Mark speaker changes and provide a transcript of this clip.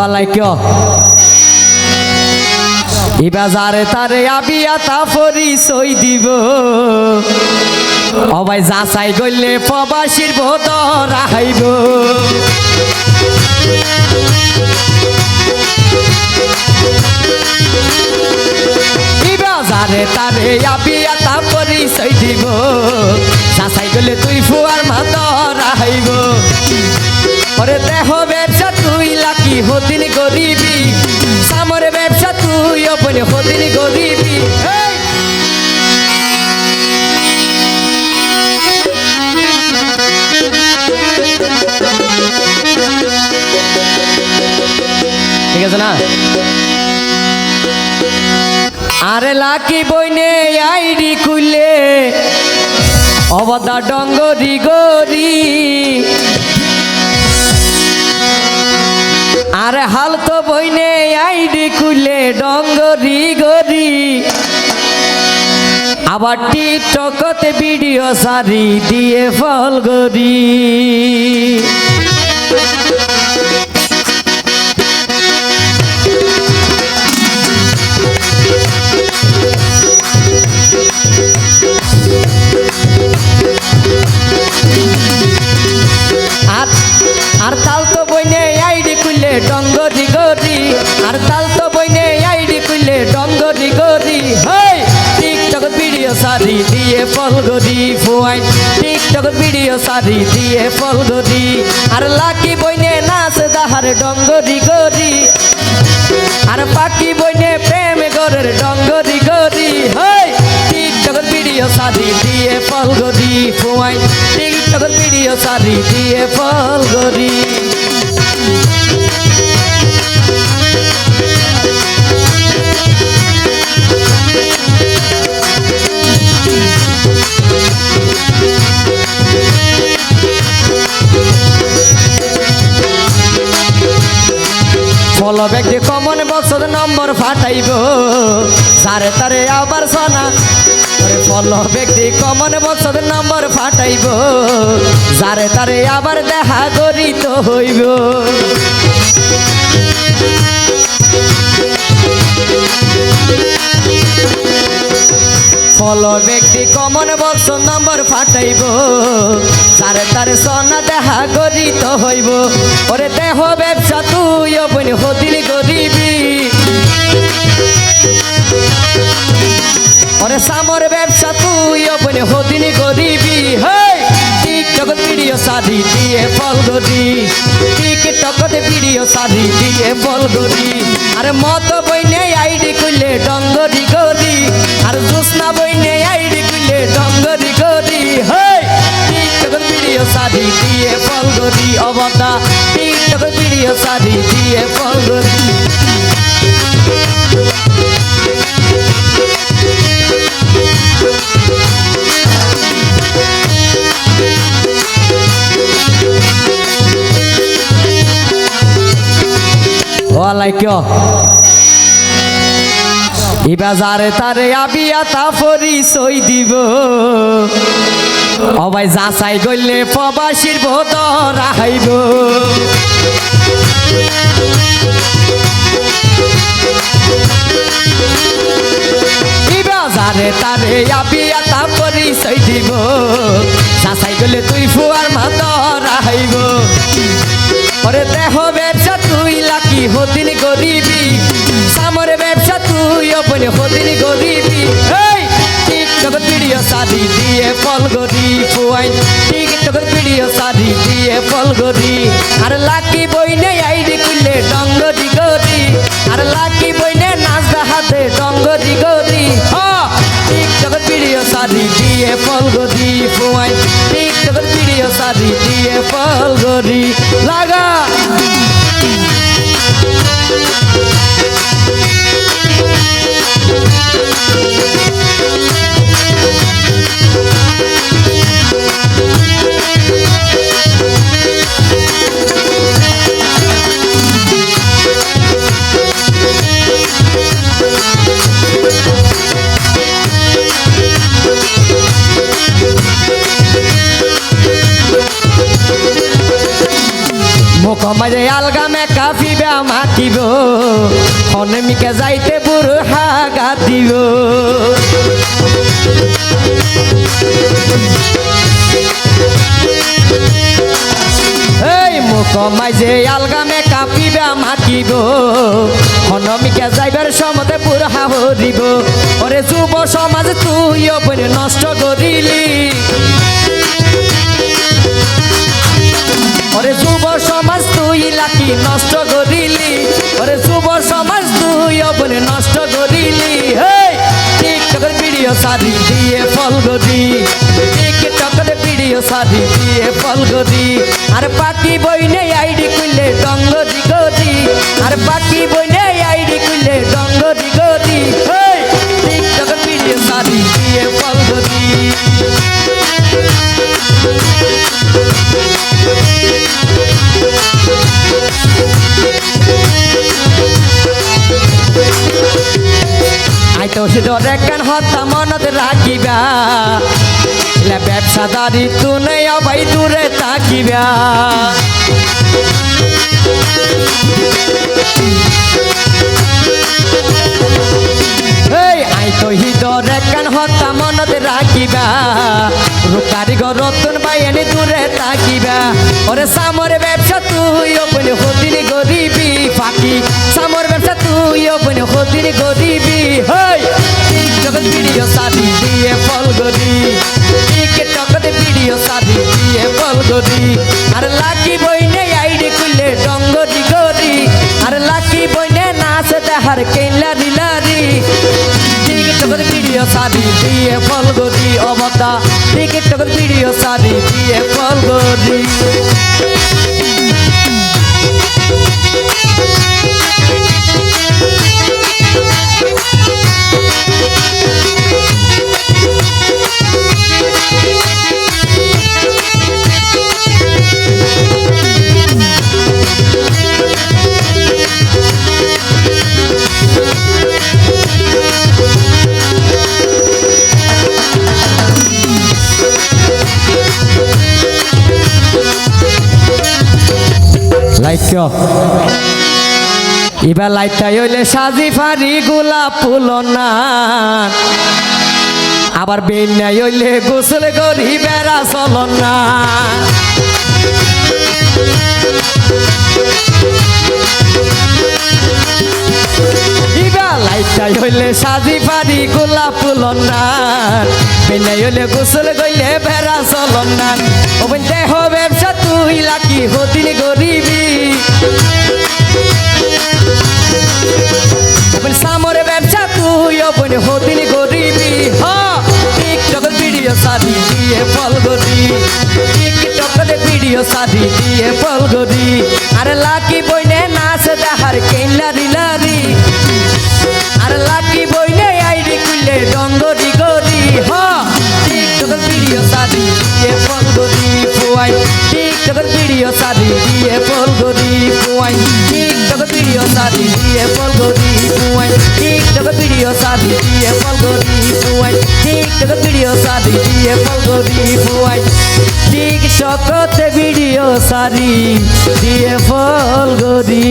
Speaker 1: ওয়ালাইকুম ইবাজারে তারে আবিয়া তা পরিচয় দিব। অবাই যাচাই গইলে প্রবাসীর বোধ রাহাইব বাজারে তারে আবিয়া তা পরিচয় দিব। যাচাই গেলে তুই ফুয়ার মাত রাহাইব ওরে দেহ ব্যবসা, তুই লাকি হদিন গরিবি। সামরে ব্যবসা, তুই ওপরে হদিন গরিবি! ঠিক আছে না? আরে লাকি বইনে আইডি খুললে অবদা ডঙ্গরি গরি। আরে হাল তো বইনে আইডি খুলে ডঙ্গরি গরি। আবার টিকটকতে ভিডিও সারি দিয়ে ফল গরি। দিয়ে ফল গরি ফুয়াই, টিকটক ভিডিও সারি দিয়ে ফল গরি আর লাকি বইনে নাচ দাহার ডঙ্গরি গরি, আর পাকি বইনে প্রেম গরের ডঙ্গরি গরি, হেই, টিকটক ভিডিও সারি দিয়ে ফল গরি ফুয়াই, টিকটক ভিডিও সারি দিয়ে ফল ফলো ব্যক্তি কমন বক্সর নম্বর ফাটাইব। সারে তারে আবার সোনা ফলো ব্যক্তি কমন বক্সর নম্বর ফাটাইব। সারে তারে আবার দেখা করিত হইব। ফলো ব্যক্তি কমন বক্স ফাটাইব তারে তারে সোনা দেখা গরিত হইব। ওরে দেহ ব্যবসা তুই অপন হদিল গরিবি। ওরে সামর ব্যবসা তুই অপন হদিন গরিবি। হেই, টিকটক ভিডিও সাদি দিয়ে ফল গরি। ভিডিও সাদি দিয়ে গরি। আরে মত বইনে আইডি ওয়ালাইকুম ইবাজারে তারে আবিয়া তা পরিচয় দিব। অবাই যাচাই গইলে প্রবাসীর বোধ রাহাইব ইবাজারে তারে আবিয়া তা পরিচয় দিব। যাচাই গইলে তুই হদিন গরিবি, সামরে ব্যবসা তুই ওপনে হদিন গরিবি। এই টিকটক ভিডিও সাদি দিয়ে ফল গরি ফুয়াই টিকটক ভিডিও সাদি দিয়ে ফল গরি। আর লাকি বইনে আইডি খুললে ডঙ্গরি গরি। আর লাকি বইনে নাচ হাতে ডঙ্গরি গরি। হ, টিকটক ভিডিও সাদি দিয়ে ফল গরি ফুয়াই টিকটক ভিডিও সাদি দিয়ে ফল গরি। লাগা। মুখ কমাই আলগা মে কাফিবা মাতিব। অনেমিকে যাইতে বুড়ো হাগা দিব। এই মুখ মাইজে আলগামে কাঁপিবা মাতিব। অনমিকা যাইবার সমতে পুরা হরিব ওরে যুব সমাজ তুই নষ্ট করিলি। সারি দিয়ে ফল গদি। টিকটকের ভিডিও সারি দিয়ে ফল গদি। আর পাকি বই নেই আইডি খুললে ডঙ্গরি আই তো সে ডরেকান হত্যা মনত রাখিবা? এলা ব্যবসাদারি তু নেই, অবাই দূরে তাকিবা দূরে তাকিবা গরিবি ফাঁকি সামর ব্যবসা তুই ওপেন হদিন গরিবি সাদি দিয়ে ফল গরি টিকটক ভিডিও সাদি দিয়ে ফল গরি আর লাকি বইনে আইডি খুললে ডঙ্গরি গরি আর লাকি বইনে নাচ দেহার কেলা দিলারি টিকটকের ভিডিও সাদি দিয়ে ফল গরি অবতা। টিকটকের ভিডিও সাদি দিয়ে ফল গরি লাইট এবার লাইটটাই হইলে সাজি ফারি গোলাপ ফুল না আবার বেন্যাই হইলে গোসল করি বেড়া চল না ইবা লাইটটাই হইলে সাজি ফারি গোলাপ ফুল না বেন্যাই হইলে গোসল কইলে বেড়া চল না ও দেহ ব্যবসা, তুই লাকি হদিন গরিবি ফল গরি আরে লাকি বইনে নাচ দেখার কেলা দিলারি আর লাকি বইনে আইডি খুললে ডঙ্গরি গরি হ, টিকটকের ভিডিও সাদি দিয়ে ফল গরি ফুয়াই। টিকটকের ভিডিও সাদি দিয়ে ফল গরি ফুয়াই। টিকটকের ভিডিও সাদি দিয়ে ফল গরি ফুয়াই। টিকটকের ভিডিও সাদি দিয়ে ফল গরি ফুয়াই। তোকে ভিডিও সারি দিয়ে বলব দিবুয়াই ঠিক সকতে ভিডিও সারি দিয়ে ফল গরি